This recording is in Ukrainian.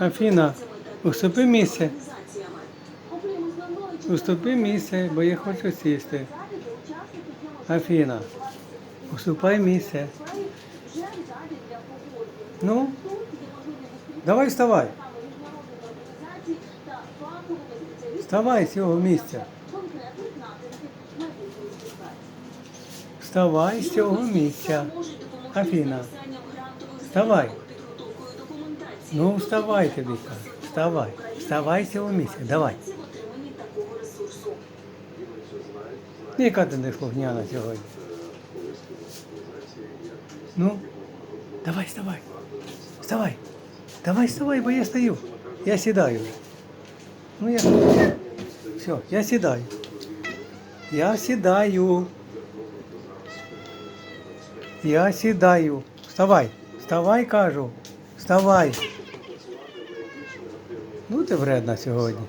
Афіна, уступи місце. Уступи місце, бо я хочу сісти. Афіна, уступай місце. Ну, давай вставай. Вставай з цього місця. Вставай з цього місця. Афіна, вставай. Ну, вставай тобі. Вставай. Вставай з цього місця. Давай. Яка ти не слухняна сьогодні? Ну, давай, вставай. Вставай. Давай, вставай, бо я стою. Я сідаю. Ну я. Все, я сідаю. Я сідаю. Я сідаю. Вставай. Вставай, кажу. Вставай. Ну ти вредна сьогодні.